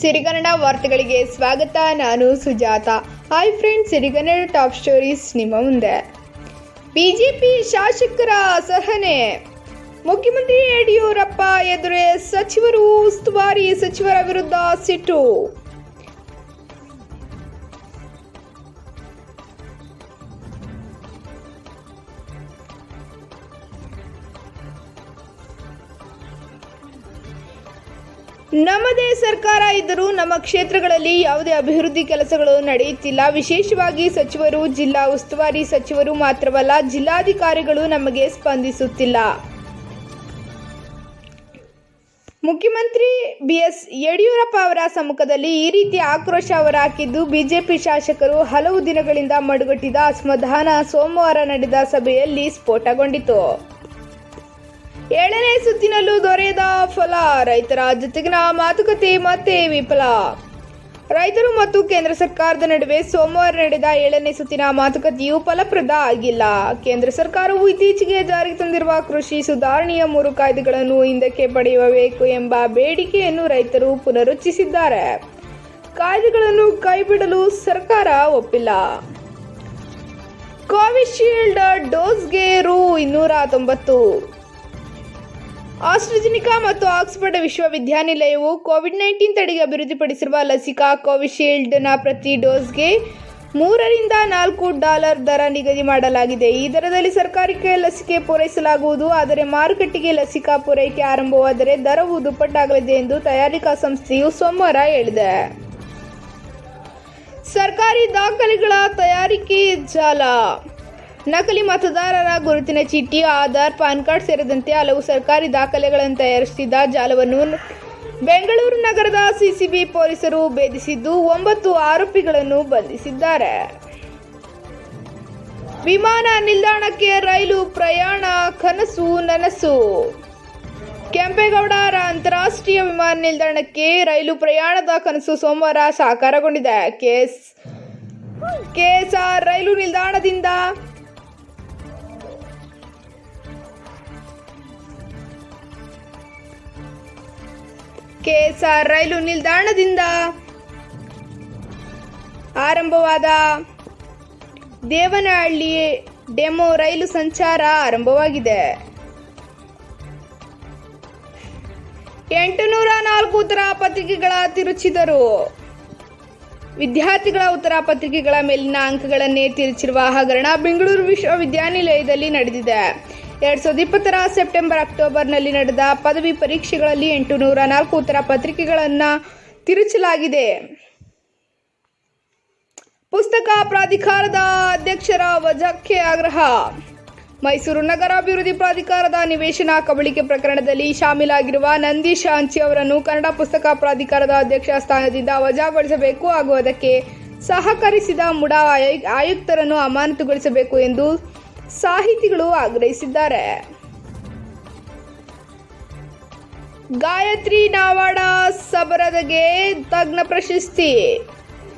ಸಿರಿಗನ್ನಡ ವಾರ್ತೆಗಳಿಗೆ ಸ್ವಾಗತ. ನಾನು Sujatha. Hi friends Sirigannada top stories ನಿಮ್ಮ ಮುಂದೆ. ಬಿಜೆಪಿ ಶಾಸಕರ ಸಹನೆ. ಮುಖ್ಯಮಂತ್ರಿ ಯಡಿಯೂರಪ್ಪ ಎದುರೇ ಸಚಿವರು ಉಸ್ತುವಾರಿ ಸಚಿವರ ವಿರುದ್ಧ ಸಿಟ್ಟು. ನಮ್ಮದೇ ಸರ್ಕಾರ ಇದ್ದರೂ ನಮ್ಮ ಕ್ಷೇತ್ರಗಳಲ್ಲಿ ಯಾವುದೇ ಅಭಿವೃದ್ಧಿ ಕೆಲಸಗಳು ನಡೆಯುತ್ತಿಲ್ಲ. ವಿಶೇಷವಾಗಿ ಸಚಿವರು, ಜಿಲ್ಲಾ ಉಸ್ತುವಾರಿ ಸಚಿವರು ಮಾತ್ರವಲ್ಲ, ಜಿಲ್ಲಾಧಿಕಾರಿಗಳು ನಮಗೆ ಸ್ಪಂದಿಸುತ್ತಿಲ್ಲ. ಮುಖ್ಯಮಂತ್ರಿ ಬಿಎಸ್ ಯಡಿಯೂರಪ್ಪ ಅವರ ಸಮ್ಮುಖದಲ್ಲಿ ಈ ರೀತಿ ಆಕ್ರೋಶ ಹೊರಹಾಕಿದ್ದು ಬಿಜೆಪಿ ಶಾಸಕರು ಹಲವು ದಿನಗಳಿಂದ ಮಡುಗಟ್ಟಿದ ಅಸಮಾಧಾನ ಸೋಮವಾರ ನಡೆದ ಸಭೆಯಲ್ಲಿ ಸ್ಫೋಟಗೊಂಡಿತು. ಏಳನೇ ಸುತ್ತಿನಲ್ಲೂ ದೊರೆಯದ ಫಲ. ರೈತರ ಜೊತೆಗಿನ ಮಾತುಕತೆ ಮತ್ತೆ ವಿಫಲ. ರೈತರು ಮತ್ತು ಕೇಂದ್ರ ಸರ್ಕಾರದ ನಡುವೆ ಸೋಮವಾರ ನಡೆದ ಏಳನೇ ಸುತ್ತಿನ ಮಾತುಕತೆಯು ಫಲಪ್ರದ ಆಗಿಲ್ಲ. ಕೇಂದ್ರ ಸರ್ಕಾರವು ಇತ್ತೀಚೆಗೆ ಜಾರಿಗೆ ತಂದಿರುವ ಕೃಷಿ ಸುಧಾರಣೆಯ ಮೂರು ಕಾಯ್ದೆಗಳನ್ನು ಹಿಂದಕ್ಕೆ ಪಡೆಯಬೇಕು ಎಂಬ ಬೇಡಿಕೆಯನ್ನು ರೈತರು ಪುನರುಚ್ಚರಿಸಿದ್ದಾರೆ ಕಾಯ್ದೆಗಳನ್ನು ಕೈಬಿಡಲು ಸರ್ಕಾರ ಒಪ್ಪಿಲ್ಲ. ಕೋವಿಶೀಲ್ಡ್ ಡೋಸ್ಗೆ ರು ಇನ್ನೂರ ತೊಂಬತ್ತು. ಆಸ್ಟ್ರಜೆನಿಕಾ ಮತ್ತು ಆಕ್ಸ್ಫರ್ಡ್ ವಿಶ್ವವಿದ್ಯಾನಿಲಯವು ಕೋವಿಡ್ ನೈನ್ಟೀನ್ ತಡೆಗೆ ಅಭಿವೃದ್ಧಿಪಡಿಸಿರುವ ಲಸಿಕಾ ಕೋವಿಶೀಲ್ಡ್ನ ಪ್ರತಿ ಡೋಸ್ಗೆ ಮೂರರಿಂದ ನಾಲ್ಕು ಡಾಲರ್ ದರ ನಿಗದಿ ಮಾಡಲಾಗಿದೆ. ಈ ದರದಲ್ಲಿ ಸರ್ಕಾರಕ್ಕೆ ಲಸಿಕೆ ಪೂರೈಸಲಾಗುವುದು. ಆದರೆ ಮಾರುಕಟ್ಟೆಗೆ ಲಸಿಕಾ ಪೂರೈಕೆ ಆರಂಭವಾದರೆ ದರವು ದುಪ್ಪಟ್ಟಾಗಲಿದೆ ಎಂದು ತಯಾರಿಕಾ ಸಂಸ್ಥೆಯು ಸೋಮವಾರ ಹೇಳಿದೆ. ಸರ್ಕಾರಿ ದಾಖಲೆಗಳ ತಯಾರಿಕೆ ಜಾಲ ನಕಲಿ ಮತದಾರರ ಗುರುತಿನ ಚೀಟಿ, ಆಧಾರ್, ಪಾನ್ ಕಾರ್ಡ್ ಸೇರಿದಂತೆ ಹಲವು ಸರ್ಕಾರಿ ದಾಖಲೆಗಳನ್ನು ತಯಾರಿಸುತ್ತಿದ್ದ ಜಾಲವನ್ನು ಬೆಂಗಳೂರು ನಗರದ ಸಿಸಿಬಿ ಪೊಲೀಸರು ಭೇದಿಸಿದ್ದು, ಒಂಬತ್ತು ಆರೋಪಿಗಳನ್ನು ಬಂಧಿಸಿದ್ದಾರೆ. ವಿಮಾನ ನಿಲ್ದಾಣಕ್ಕೆ ರೈಲು ಪ್ರಯಾಣ ಕನಸು ನನಸು. ಕೆಂಪೇಗೌಡ ಅಂತಾರಾಷ್ಟ್ರೀಯ ವಿಮಾನ ನಿಲ್ದಾಣಕ್ಕೆ ರೈಲು ಪ್ರಯಾಣದ ಕನಸು ಸೋಮವಾರ ಸಾಕಾರಗೊಂಡಿದೆ. ಕೆಎಸ್, ಕೆಎಸ್ಆರ್ ರೈಲು ನಿಲ್ದಾಣದಿಂದ ಕೆಎಸ್ಆರ್ ರೈಲು ನಿಲ್ದಾಣದಿಂದ. ಆರಂಭವಾದ ದೇವನಹಳ್ಳಿ ಡೆಮೋ ರೈಲು ಸಂಚಾರ ಆರಂಭವಾಗಿದೆ. ಎಂಟುನೂರ ನಾಲ್ಕು ಉತ್ತರ ಪತ್ರಿಕೆಗಳ ತಿರುಚಿದರು. ವಿದ್ಯಾರ್ಥಿಗಳ ಉತ್ತರ ಪತ್ರಿಕೆಗಳ ಮೇಲಿನ ಅಂಕಗಳನ್ನೇ ತಿರುಚಿರುವ ಹಗರಣ ಬೆಂಗಳೂರು ವಿಶ್ವವಿದ್ಯಾನಿಲಯದಲ್ಲಿ ನಡೆದಿದೆ. ಎರಡ್ ಸಾವಿರದ ಇಪ್ಪತ್ತರ ಸೆಪ್ಟೆಂಬರ್ ಅಕ್ಟೋಬರ್ನಲ್ಲಿ ನಡೆದ ಪದವಿ ಪರೀಕ್ಷೆಗಳಲ್ಲಿ ಎಂಟು ನೂರ ನಾಲ್ಕು ಉತ್ತರ ಪತ್ರಿಕೆಗಳನ್ನು ತಿರುಚಲಾಗಿದೆ. ಪುಸ್ತಕ ಪ್ರಾಧಿಕಾರದ ಅಧ್ಯಕ್ಷರ ವಜಾಕ್ಕೆ ಆಗ್ರಹ. ಮೈಸೂರು ನಗರಾಭಿವೃದ್ಧಿ ಪ್ರಾಧಿಕಾರದ ನಿವೇಶನ ಕಬಳಿಕೆ ಪ್ರಕರಣದಲ್ಲಿ ಶಾಮೀಲಾಗಿರುವ ನಂದೀಶ್ ಹಂಚಿ ಅವರನ್ನು ಕನ್ನಡ ಪುಸ್ತಕ ಪ್ರಾಧಿಕಾರದ ಅಧ್ಯಕ್ಷ ಸ್ಥಾನದಿಂದ ವಜಾಗೊಳಿಸಬೇಕು ಹಾಗೂ ಅದಕ್ಕೆ ಸಹಕರಿಸಿದ ಮುಡಾ ಆಯು- ಆಯುಕ್ತರನ್ನು ಅಮಾನತುಗೊಳಿಸಬೇಕು ಎಂದು ಸಾಹಿತಿಗಳು ಆಗ್ರಹಿಸಿದ್ದಾರೆ. ಗಾಯತ್ರಿ ನಾವಾಡ ಸಬರದಗೆ ತಜ್ಞ ಪ್ರಶಸ್ತಿ.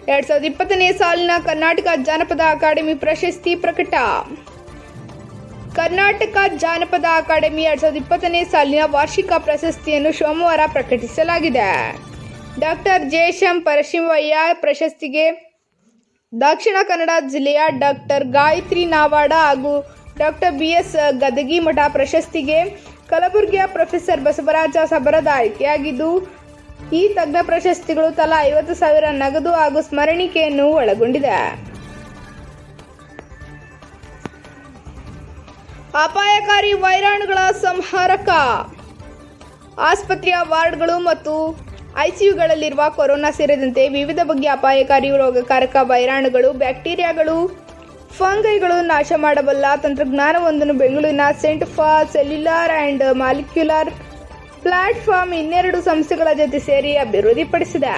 ಎರಡ್ ಸಾವಿರದ ಇಪ್ಪತ್ತನೇ ಸಾಲಿನ ಕರ್ನಾಟಕ ಜಾನಪದ ಅಕಾಡೆಮಿ ಪ್ರಶಸ್ತಿ ಪ್ರಕಟ. ಕರ್ನಾಟಕ ಜಾನಪದ ಅಕಾಡೆಮಿ ಎರಡ್ ಸಾವಿರದ ಇಪ್ಪತ್ತನೇ ಸಾಲಿನ ವಾರ್ಷಿಕ ಪ್ರಶಸ್ತಿಯನ್ನು ಸೋಮವಾರ ಪ್ರಕಟಿಸಲಾಗಿದೆ. ಡಾಕ್ಟರ್ ಜಯಶಂ ಪರಶಿವಯ್ಯ ಪ್ರಶಸ್ತಿಗೆ ದಕ್ಷಿಣ ಕನ್ನಡ ಜಿಲ್ಲೆಯ ಡಾಕ್ಟರ್ ಗಾಯತ್ರಿ ನಾವಾಡ ಹಾಗೂ ಡಾಕ್ಟರ್ ಬಿ ಎಸ್ ಗದಗಿಮಠ ಪ್ರಶಸ್ತಿಗೆ ಕಲಬುರಗಿಯ ಪ್ರೊಫೆಸರ್ ಬಸವರಾಜ ಸಬರದ ಆಯ್ಕೆಯಾಗಿದ್ದು, ಈ ತಜ್ಞ ಪ್ರಶಸ್ತಿಗಳು ತಲಾ ಐವತ್ತು ಸಾವಿರ ನಗದು ಹಾಗೂ ಸ್ಮರಣಿಕೆಯನ್ನು ಒಳಗೊಂಡಿದೆ. ಅಪಾಯಕಾರಿ ವೈರಾಣುಗಳ ಸಂಹಾರಕ ಆಸ್ಪತ್ರೆಯ ವಾರ್ಡ್ಗಳು ಮತ್ತು ಐಸಿಯುಗಳಲ್ಲಿರುವ ಕೊರೋನಾ ಸೇರಿದಂತೆ ವಿವಿಧ ಬಗೆಯ ಅಪಾಯಕಾರಿ ರೋಗಕಾರಕ ವೈರಾಣುಗಳು, ಬ್ಯಾಕ್ಟೀರಿಯಾಗಳು, ಫಂಗೈಗಳು ನಾಶ ಮಾಡಬಲ್ಲ ತಂತ್ರಜ್ಞಾನವೊಂದನ್ನು ಬೆಂಗಳೂರಿನ centre for cellular and molecular platform ಇನ್ನೆರಡು ಸಂಸ್ಥೆಗಳ ಜೊತೆ ಸೇರಿ ಅಭಿವೃದ್ಧಿಪಡಿಸಿದೆ.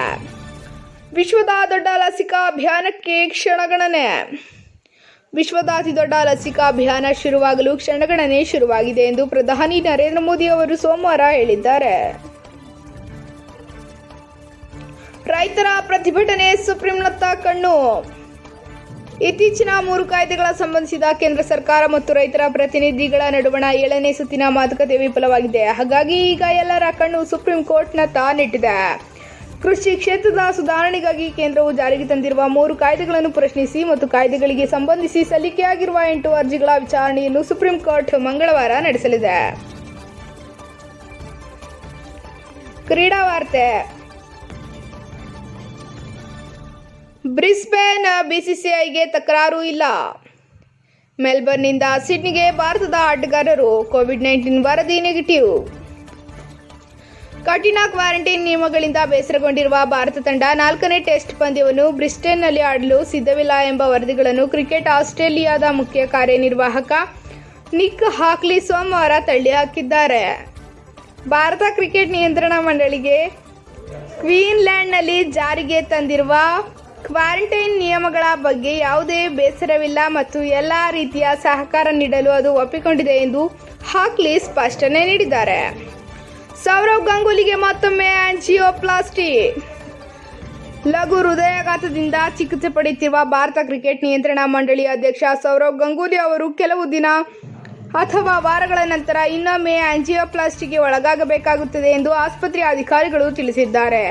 ವಿಶ್ವದ ದೊಡ್ಡ ಲಸಿಕಾ ಅಭಿಯಾನಕ್ಕೆ ಕ್ಷಣಗಣನೆ. ವಿಶ್ವದ ಅತಿದೊಡ್ಡ ಲಸಿಕಾ ಅಭಿಯಾನ ಶುರುವಾಗಲು ಕ್ಷಣಗಣನೆ ಶುರುವಾಗಿದೆ ಎಂದು ಪ್ರಧಾನಿ ನರೇಂದ್ರ ಮೋದಿ ಅವರು ಸೋಮವಾರ ಹೇಳಿದ್ದಾರೆ. ರೈತರ ಪ್ರತಿಭಟನೆ ಸುಪ್ರೀಂನತ್ತ ಕಣ್ಣು. ಇತ್ತೀಚಿನ ಮೂರು ಕಾಯ್ದೆಗಳ ಸಂಬಂಧಿಸಿದ ಕೇಂದ್ರ ಸರ್ಕಾರ ಮತ್ತು ರೈತರ ಪ್ರತಿನಿಧಿಗಳ ನಡುವಣ ಏಳನೇ ಸುತ್ತಿನ ಮಾತುಕತೆ ವಿಫಲವಾಗಿದೆ. ಹಾಗಾಗಿ ಈಗ ಎಲ್ಲರ ಕಣ್ಣು ಸುಪ್ರೀಂ ಕೋರ್ಟ್ನತ್ತ ನೆಟ್ಟಿದೆ ಕೃಷಿ ಕ್ಷೇತ್ರದ ಸುಧಾರಣೆಗಾಗಿ ಕೇಂದ್ರವು ಜಾರಿಗೆ ತಂದಿರುವ ಮೂರು ಕಾಯ್ದೆಗಳನ್ನು ಪ್ರಶ್ನಿಸಿ ಮತ್ತು ಕಾಯ್ದೆಗಳಿಗೆ ಸಂಬಂಧಿಸಿ ಸಲ್ಲಿಕೆಯಾಗಿರುವ ಎಂಟು ಅರ್ಜಿಗಳ ವಿಚಾರಣೆಯನ್ನು ಸುಪ್ರೀಂ ಕೋರ್ಟ್ ಮಂಗಳವಾರ ನಡೆಸಲಿದೆ. ಕ್ರೀಡಾ ವಾರ್ತೆ. ಬ್ರಿಸ್ಬೇನ್ ಬಿಸಿಸಿಐಗೆ ತಕರಾರು ಇಲ್ಲ. ಮೆಲ್ಬರ್ನ್ನಿಂದ ಸಿಡ್ನಿಗೆ ಭಾರತದ ಆಟಗಾರರು ಕೋವಿಡ್ ನೈನ್ಟೀನ್ ವರದಿ ನೆಗೆಟಿವ್. ಕಠಿಣ ಕ್ವಾರಂಟೈನ್ ನಿಯಮಗಳಿಂದ ಬೇಸರಗೊಂಡಿರುವ ಭಾರತ ತಂಡ ನಾಲ್ಕನೇ ಟೆಸ್ಟ್ ಪಂದ್ಯವನ್ನು ಬ್ರಿಸ್ಟೇನ್ನಲ್ಲಿ ಆಡಲು ಸಿದ್ಧವಿಲ್ಲ ಎಂಬ ವರದಿಗಳನ್ನು ಕ್ರಿಕೆಟ್ ಆಸ್ಟ್ರೇಲಿಯಾದ ಮುಖ್ಯ ಕಾರ್ಯನಿರ್ವಾಹಕ ನಿಕ್ ಹಾಕ್ಲಿ ಸೋಮವಾರ ತಳ್ಳಿಹಾಕಿದ್ದಾರೆ ಭಾರತ ಕ್ರಿಕೆಟ್ ನಿಯಂತ್ರಣ ಮಂಡಳಿಗೆ ಕ್ವೀನ್ಲ್ಯಾಂಡ್ನಲ್ಲಿ ಜಾರಿಗೆ ತಂದಿರುವ ಕ್ವಾರಂಟೈನ್ ನಿಯಮಗಳ ಬಗ್ಗೆ ಯಾವುದೇ ಬೇಸರವಿಲ್ಲ ಮತ್ತು ಎಲ್ಲ ರೀತಿಯ ಸಹಕಾರ ನೀಡಲು ಅದು ಒಪ್ಪಿಕೊಂಡಿದೆ ಎಂದು ಹಾಕ್ಲಿ ಸ್ಪಷ್ಟನೆ ನೀಡಿದ್ದಾರೆ. ಸೌರವ್ ಗಂಗೂಲಿಗೆ ಮತ್ತೊಮ್ಮೆ ಆಂಜಿಯೋಪ್ಲಾಸ್ಟಿ. ಲಘು ಹೃದಯಾಘಾತದಿಂದ ಚಿಕಿತ್ಸೆ ಪಡೆಯುತ್ತಿರುವ ಭಾರತ ಕ್ರಿಕೆಟ್ ನಿಯಂತ್ರಣ ಮಂಡಳಿ ಅಧ್ಯಕ್ಷ ಸೌರವ್ ಗಂಗೂಲಿ ಅವರು ಕೆಲವು ದಿನ ಅಥವಾ ವಾರಗಳ ನಂತರ ಇನ್ನೊಮ್ಮೆ ಆಂಜಿಯೋಪ್ಲಾಸ್ಟಿಗೆ ಒಳಗಾಗಬೇಕಾಗುತ್ತದೆ ಎಂದು ಆಸ್ಪತ್ರೆ ಅಧಿಕಾರಿಗಳು ತಿಳಿಸಿದ್ದಾರೆ.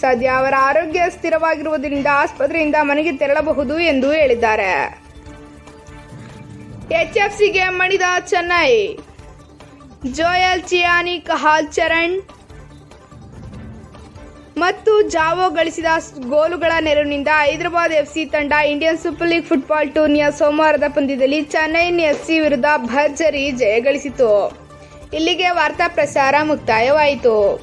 ಸದ್ಯ ಅವರ ಆರೋಗ್ಯ ಸ್ಥಿರವಾಗಿರುವುದರಿಂದ ಆಸ್ಪತ್ರೆಯಿಂದ ಮನೆಗೆ ತೆರಳಬಹುದು ಎಂದು ಹೇಳಿದ್ದಾರೆ. ಎಚ್ಎಫ್ಸಿಗೆ ಮಣಿದ ಚೆನ್ನೈ. ಜೋಯಲ್ ಚಿಯಾನಿ ಕಹಾಲ್ ಚರಣ್ ಮತ್ತು ಜಾವೋ ಗಳಿಸಿದ ಗೋಲುಗಳ ನೆರವಿನಿಂದ ಹೈದರಾಬಾದ್ ಎಫ್ಸಿ ತಂಡ ಇಂಡಿಯನ್ ಸೂಪರ್ ಲೀಗ್ ಫುಟ್ಬಾಲ್ ಟೂರ್ನಿಯ ಸೋಮವಾರದ ಪಂದ್ಯದಲ್ಲಿ ಚೆನ್ನೈನ್ ಎಫ್ಸಿ ವಿರುದ್ಧ ಭರ್ಜರಿ ಜಯ ಗಳಿಸಿತು. ಇಲ್ಲಿಗೆ ವಾರ್ತಾ ಪ್ರಸಾರ ಮುಕ್ತಾಯವಾಯಿತು.